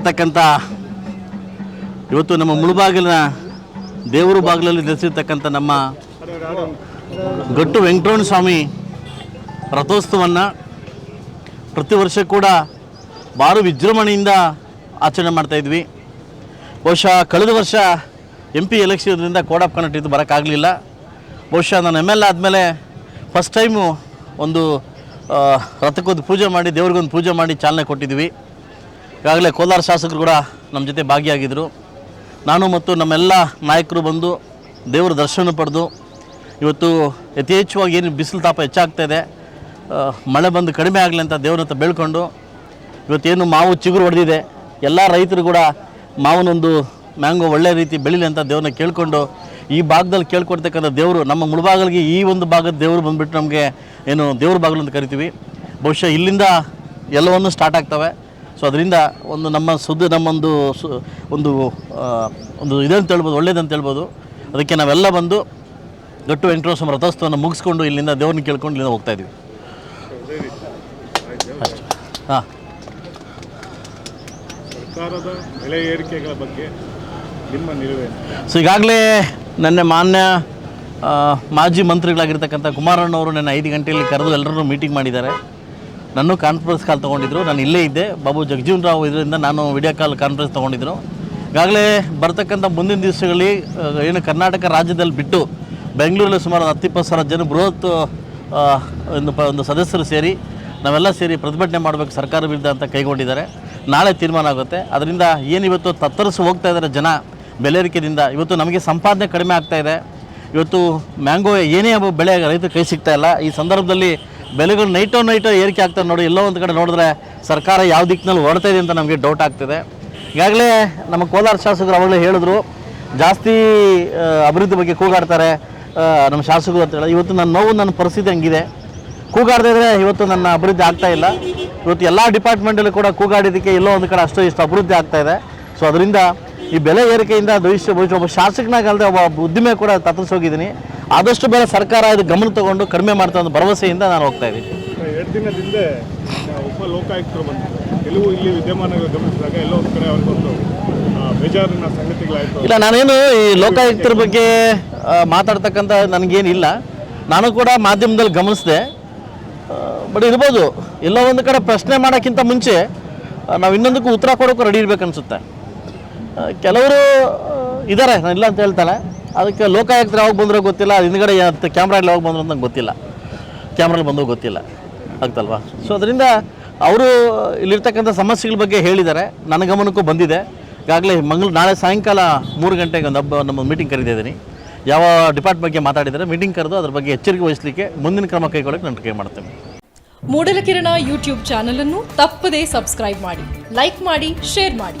ನೆಲೆಸಿರ್ತಕ್ಕಂಥ ಇವತ್ತು ನಮ್ಮ ಮುಳುಬಾಗಿಲಿನ ದೇವರು ಬಾಗಿಲಲ್ಲಿ ನೆಲೆಸಿರ್ತಕ್ಕಂಥ ನಮ್ಮ ಗಟ್ಟು ವೆಂಕಟರಮಣ ಸ್ವಾಮಿ ರಥೋತ್ಸವವನ್ನು ಪ್ರತಿ ವರ್ಷ ಕೂಡ ಭಾರಿ ವಿಜೃಂಭಣೆಯಿಂದ ಆಚರಣೆ ಮಾಡ್ತಾಯಿದ್ವಿ ಬಹುಶಃ ಕಳೆದ ವರ್ಷ ಎಂ ಪಿ ಎಲೆಕ್ಷನ್ದಿಂದ ಕೋಡ್ ಆಫ್ ಕನೆಕ್ಟ್ ಇದು ಬರೋಕ್ಕಾಗಲಿಲ್ಲ. ಬಹುಶಃ ನಾನು ಎಂ ಎಲ್ ಆದಮೇಲೆ ಫಸ್ಟ್ ಟೈಮು ಒಂದು ರಥಕ್ಕೊಂದು ಪೂಜೆ ಮಾಡಿ ದೇವ್ರಿಗೊಂದು ಪೂಜೆ ಮಾಡಿ ಚಾಲನೆ ಕೊಟ್ಟಿದ್ವಿ. ಈಗಾಗಲೇ ಕೋಲಾರ ಶಾಸಕರು ಕೂಡ ನಮ್ಮ ಜೊತೆ ಭಾಗಿಯಾಗಿದ್ದರು ನಾನು ಮತ್ತು ನಮ್ಮೆಲ್ಲ ನಾಯಕರು ಬಂದು ದೇವರ ದರ್ಶನ ಪಡೆದು ಇವತ್ತು ಯಥೇಚ್ಛವಾಗಿ ಏನು ಬಿಸಿಲು ತಾಪ ಹೆಚ್ಚಾಗ್ತಾ ಇದೆ ಮಳೆ ಬಂದು ಕಡಿಮೆ ಆಗಲಿ ಅಂತ ದೇವ್ರ ಹತ್ರ ಬೇಳ್ಕೊಂಡು ಇವತ್ತೇನು ಮಾವು ಚಿಗುರು ಹೊಡೆದಿದೆ. ಎಲ್ಲ ರೈತರು ಕೂಡ ಮಾವನೊಂದು ಮ್ಯಾಂಗೋ ಒಳ್ಳೆ ರೀತಿ ಬೆಳೀಲಿ ಅಂತ ದೇವ್ರನ್ನ ಕೇಳಿಕೊಂಡು ಈ ಭಾಗದಲ್ಲಿ ಕೇಳ್ಕೊಡ್ತಕ್ಕಂಥ ದೇವರು ನಮ್ಮ ಮುಳುಬಾಗಲಿಗೆ ಈ ಒಂದು ಭಾಗದ ದೇವರು ಬಂದುಬಿಟ್ಟು ನಮಗೆ ಏನು ದೇವ್ರ ಬಾಗಿಲು ಅಂತ ಕರಿತೀವಿ. ಬಹುಶಃ ಇಲ್ಲಿಂದ ಎಲ್ಲವನ್ನು ಸ್ಟಾರ್ಟ್ ಆಗ್ತವೆ. ಸೊ ಅದರಿಂದ ಒಂದು ನಮ್ಮ ಸುದ್ದಿ ನಮ್ಮೊಂದು ಸು ಒಂದು ಒಂದು ಇದಂತ ಹೇಳ್ಬೋದು ಒಳ್ಳೇದಂತ ಹೇಳ್ಬೋದು. ಅದಕ್ಕೆ ನಾವೆಲ್ಲ ಬಂದು ಗಟ್ಟು ವೆಂಕಟೇಶ್ವರ ರಥೋತ್ಸವವನ್ನು ಮುಗಿಸ್ಕೊಂಡು ಇಲ್ಲಿಂದ ದೇವ್ರನ್ನ ಕೇಳ್ಕೊಂಡು ಇಲ್ಲಿಂದ ಹೋಗ್ತಾ ಇದ್ದೀವಿ. ಅಷ್ಟೇ ಹಾಂ. ಸರ್ಕಾರದ ಬೆಲೆ ಏರಿಕೆಗಳ ಬಗ್ಗೆ ನಿಮ್ಮ ನಿಲುವೇನು ಸೊ ಈಗಾಗಲೇ ನನ್ನ ಮಾನ್ಯ ಮಾಜಿ ಮಂತ್ರಿಗಳಾಗಿರ್ತಕ್ಕಂಥ ಕುಮಾರಣ್ಣವರು ನನ್ನ ಐದು ಗಂಟೆಯಲ್ಲಿ ಕರೆದು ಎಲ್ಲರೂ ಮೀಟಿಂಗ್ ಮಾಡಿದ್ದಾರೆ. ನಾನು ಕಾನ್ಫರೆನ್ಸ್ ಕಾಲ್ ತೊಗೊಂಡಿದ್ರು. ನಾನು ಇಲ್ಲೇ ಇದ್ದೆ. ಬಾಬು ಜಗಜೀವನ್ ರಾವ್ ಇದರಿಂದ ನಾನು ವಿಡಿಯೋ ಕಾಲ್ ಕಾನ್ಫರೆನ್ಸ್ ತೊಗೊಂಡಿದ್ರು. ಈಗಾಗಲೇ ಬರ್ತಕ್ಕಂಥ ಮುಂದಿನ ದಿವಸಗಳಲ್ಲಿ ಏನು ಕರ್ನಾಟಕ ರಾಜ್ಯದಲ್ಲಿ ಬಿಟ್ಟು ಬೆಂಗಳೂರಲ್ಲಿ ಸುಮಾರು ಒಂದು ಹತ್ತಿಪ್ಪತ್ತು ಸಾವಿರ ಜನ ಬೃಹತ್ ಒಂದು ಪ, ಒಂದು ಸದಸ್ಯರು ಸೇರಿ ನಾವೆಲ್ಲ ಸೇರಿ ಪ್ರತಿಭಟನೆ ಮಾಡಬೇಕು ಸರ್ಕಾರ ವಿರುದ್ಧ ಅಂತ ಕೈಗೊಂಡಿದ್ದಾರೆ. ನಾಳೆ ತೀರ್ಮಾನ ಆಗುತ್ತೆ. ಅದರಿಂದ ಏನಿವತ್ತು ತತ್ತರಿಸಿ ಹೋಗ್ತಾ ಇದ್ದಾರೆ ಜನ ಬೆಲೆರಿಕೆದಿಂದ ಇವತ್ತು ನಮಗೆ ಸಂಪಾದನೆ ಕಡಿಮೆ ಆಗ್ತಾ ಇದೆ. ಇವತ್ತು ಮ್ಯಾಂಗೋ ಏನೇ ಬೆಳೆ ರೈತರು ಕೈ ಸಿಗ್ತಾ ಇಲ್ಲ. ಈ ಸಂದರ್ಭದಲ್ಲಿ ಬೆಲೆಗಳು ನೈಟೋ ನೈಟ್ ಏರಿಕೆ ಆಗ್ತದೆ ನೋಡಿ, ಎಲ್ಲೋ ಒಂದು ಕಡೆ ನೋಡಿದ್ರೆ ಸರ್ಕಾರ ಯಾವ ದಿಕ್ಕಿನಲ್ಲಿ ಹೊರಡ್ತಾ ಇದೆ ಅಂತ ನಮಗೆ ಡೌಟ್ ಆಗ್ತಿದೆ. ಈಗಾಗಲೇ ನಮ್ಮ ಕೋಲಾರ ಶಾಸಕರು ಅವಾಗಲೇ ಹೇಳಿದ್ರು, ಜಾಸ್ತಿ ಅಭಿವೃದ್ಧಿ ಬಗ್ಗೆ ಕೂಗಾಡ್ತಾರೆ ನಮ್ಮ ಶಾಸಕರು ಅಂತ ಹೇಳಿ. ಇವತ್ತು ನನ್ನ ನೋವು, ನನ್ನ ಪರಿಸ್ಥಿತಿ ಹಂಗಿದೆ. ಕೂಗಾಡ್ದಿದ್ರೆ ಇವತ್ತು ನನ್ನ ಅಭಿವೃದ್ಧಿ ಆಗ್ತಾ ಇಲ್ಲ. ಇವತ್ತು ಎಲ್ಲ ಡಿಪಾರ್ಟ್ಮೆಂಟಲ್ಲೂ ಕೂಡ ಕೂಗಾಡಿದ್ದಕ್ಕೆ ಎಲ್ಲೋ ಒಂದು ಕಡೆ ಅಷ್ಟು ಇಷ್ಟು ಅಭಿವೃದ್ಧಿ ಆಗ್ತಾ ಇದೆ. ಸೊ ಅದರಿಂದ ಈ ಬೆಲೆ ಏರಿಕೆಯಿಂದ ಭವಿಷ್ಯ ಭವಿಷ್ಯ ಒಬ್ಬ ಶಾಸಕನಾಗಲ್ಲದೆ ಒಬ್ಬ ಉದ್ದಿಮೆ ಕೂಡ ತತ್ತರಿಸೋಗಿದ್ದೀನಿ ಆದಷ್ಟು ಬೇರೆ ಸರ್ಕಾರ ಇದು ಗಮನ ತಗೊಂಡು ಕಡಿಮೆ ಮಾಡ್ತಾ ಒಂದು ಭರವಸೆಯಿಂದ ನಾನು ಹೋಗ್ತಾ ಇದ್ದೀನಿ. ಎರಡು ಹಿಂದೆ ಉಪ ಲೋಕಾಯುಕ್ತರು ಬಂದು ಕೆಲವು ಇಲ್ಲಿ ವಿದ್ಯಮಾನಗಳು ಗಮನಿಸಿದಾಗ ಎಲ್ಲ ಒಂದು ಕಡೆ ಅವ್ರಿಗೊಂದು ಬೇಜಾರಿನ ಸಂಗತಿಗಳಾಯಿತು. ಇಲ್ಲ ನಾನೇನು ಈ ಲೋಕಾಯುಕ್ತರ ಬಗ್ಗೆ ಮಾತಾಡ್ತಕ್ಕಂಥ ನನಗೇನಿಲ್ಲ. ನಾನು ಕೂಡ ಮಾಧ್ಯಮದಲ್ಲಿ ಗಮನಿಸಿದೆ. ಬಟ್ ಇರ್ಬೋದು ಎಲ್ಲೋ ಒಂದು ಕಡೆ ಪ್ರಶ್ನೆ ಮಾಡೋಕ್ಕಿಂತ ಮುಂಚೆ ನಾವು ಇನ್ನೊಂದಕ್ಕೂ ಉತ್ತರ ಕೊಡೋಕ್ಕೂ ರೆಡಿ ಇರಬೇಕು ಅನಿಸುತ್ತೆ ಕೆಲವರು ಇದ್ದಾರೆ ನಾನು ಇಲ್ಲ ಅಂತ ಹೇಳ್ತಾನೆ. ಅದಕ್ಕೆ ಲೋಕಾಯುಕ್ತರು ಯಾವಾಗ ಬಂದರೋ ಗೊತ್ತಿಲ್ಲ ಅದು ಹಿಂದ್ಗಡೆ ಕ್ಯಾಮ್ರಾ ಯಾವಾಗ ಬಂದ್ರು ಅಂತ ಗೊತ್ತಿಲ್ಲ. ಕ್ಯಾಮ್ರಲ್ಲಿ ಬಂದು ಗೊತ್ತಿಲ್ಲ. ಆಗ್ತಲ್ವಾ? ಸೊ ಅದರಿಂದ ಅವರು ಇಲ್ಲಿರ್ತಕ್ಕಂಥ ಸಮಸ್ಯೆಗಳ ಬಗ್ಗೆ ಹೇಳಿದ್ದಾರೆ. ನನ್ನ ಗಮನಕ್ಕೂ ಬಂದಿದೆ. ಈಗಾಗಲೇ ಮಂಗಳೂರು ನಾಳೆ ಸಾಯಂಕಾಲ ಮೂರು ಗಂಟೆಗೆ ಒಂದು ಹಬ್ಬ, ನಮ್ಮ ಮೀಟಿಂಗ್ ಕರೆದಿದ್ದೀನಿ ಯಾವ ಡಿಪಾರ್ಟ್ ಬಗ್ಗೆ ಮಾತಾಡಿದರೆ ಮೀಟಿಂಗ್ ಕರೆದು ಅದ್ರ ಬಗ್ಗೆ ಎಚ್ಚರಿಕೆ ವಹಿಸಲಿಕ್ಕೆ ಮುಂದಿನ ಕ್ರಮ ಕೈಗೊಳ್ಳಕ್ಕೆ ನಾನು ಕೈ ಮಾಡ್ತೇನೆ. ಮೂಡಲಕಿರಣ ಯೂಟ್ಯೂಬ್ ಚಾನಲನ್ನು ತಪ್ಪದೇ ಸಬ್ಸ್ಕ್ರೈಬ್ ಮಾಡಿ, ಲೈಕ್ ಮಾಡಿ, ಶೇರ್ ಮಾಡಿ.